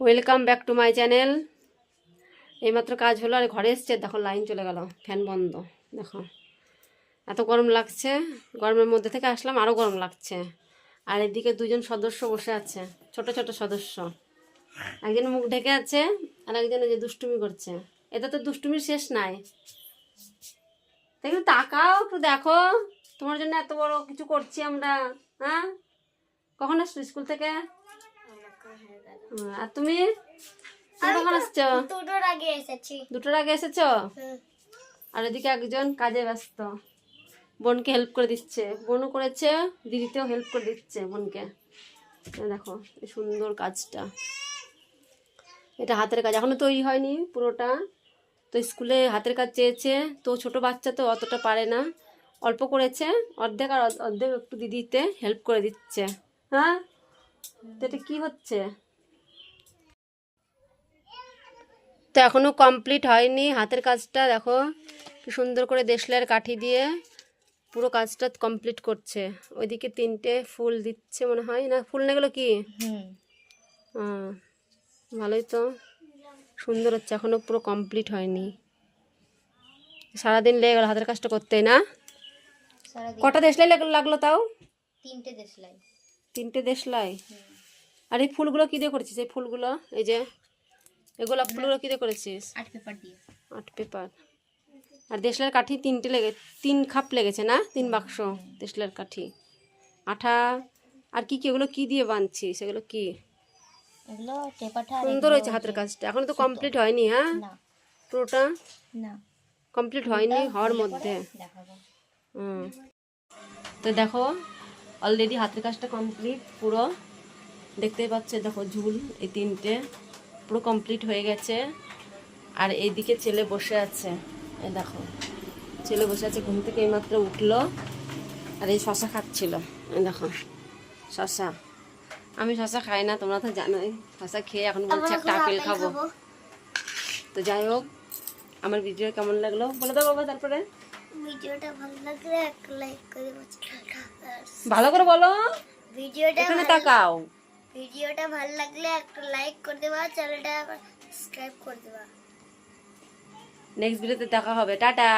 Welcome back to my channel এইমাত্র কাজ হলো আর ঘরে এসছে, দেখো লাইন চলে গেল, ফ্যান বন্ধ, দেখো। এত গরম লাগছে, গরমের মধ্যে থেকে আসলাম আরও গরম লাগছে। আর এদিকে দুজন সদস্য বসে আছে, ছোট ছোট সদস্য। একজন মুখ ঢেকে আছে, আর একজন যে দুষ্টুমি করছে। এটা তো দুষ্টুমির শেষ নাই। একটু তাকাও একটু দেখো, তোমার জন্য এত বড় কিছু করছি আমরা হ্যাঁ? কখন আসছো স্কুল থেকে? আর তুমি? কখন আসছো? দুটোর আগে এসেছি। দুটোর আগে এসেছ? আর এদিকে একজন কাজে ব্যস্ত। বোনকে হেল্প করে দিচ্ছে। বোনও করেছে দিদিতেও হেল্প করে দিচ্ছে বোনকে। দেখো এই সুন্দর কাজটা। এটা হাতের কাজ। এখনও তৈরি হয়নি পুরোটা। তো স্কুলে হাতের কাজ চেয়েছে। তো ছোট বাচ্চা তো অতটা পারে না। অল্প করেছে। অর্ধেক আর অর্ধেক একটু দিদিতে হেল্প করে দিচ্ছে। হ্যাঁ? তো এটা কি হচ্ছে? তো এখনও কমপ্লিট হয়নি। হাতের কাজটা দেখো কি সুন্দর করে দেশলাইয়ের কাঠি দিয়ে পুরো কাজটা কমপ্লিট করছে। ওইদিকে তিনটে ফুল দিচ্ছে মনে হয়। না ফুল না এগুলো কি? হুম। ভালোই তো। সুন্দর হচ্ছে এখনও পুরো কমপ্লিট হয়নি। সারাদিন লেগে গেল হাতের কাজটা করতে না? কটা দেশলাই লাগল তাও? তিনটে দেশলাই। তিনটে দেশলাই আর এই ফুলগুলো কী দিয়ে করেছিস? এই ফুলগুলো এই যে এই গোলাপ ফুলগুলো কী দিয়ে করেছিস? আট পেপার দিয়ে। আট পেপার। আর দেশলার কাঠি তিনটে লেগে তিন খাপ লেগেছে না? তিন বাক্স দেশলার কাঠি। আঠা আর কি কি? ওগুলো কি দিয়ে বাঁধছি সেগুলো কি? সুন্দর হয়েছে হাতের কাজটা। এখনও তো কমপ্লিট হয়নি হ্যাঁ? পুরোটা? কমপ্লিট হয়নি হওয়ার মধ্যে। হুম। তো দেখো অলরেডি হাতের কাজটা কমপ্লিট পুরো। দেখতেই পাচ্ছে দেখো ঝুল এই তিনটে। পুরো কমপ্লিট হয়ে গেছে। আর এইদিকে ছেলে বসে আছে। এই দেখো ছেলে বসে আছে ঘুম থেকে এইমাত্র উঠল। আর এই শশা খাচ্ছিল। এই দেখো শশা। আমি শশা খাই না তোমরা তো জানোই। শশা খেয়ে এখন বলছে একটা আপেল খাব। তো যাই হোক আমার ভিডিও কেমন লাগল? বলে দাও বাবা তারপরে। ভিডিওটা ভালো লাগলে একটা লাইক করে ভালো করে বলো। ভিডিওটা এখানে তাকাও। ভিডিওটা ভালো লাগলে একটা লাইক করে দেবা চ্যানেলটা সাবস্ক্রাইব করে দেবা। নেক্সট ভিডিওতে দেখা হবে। টাটা।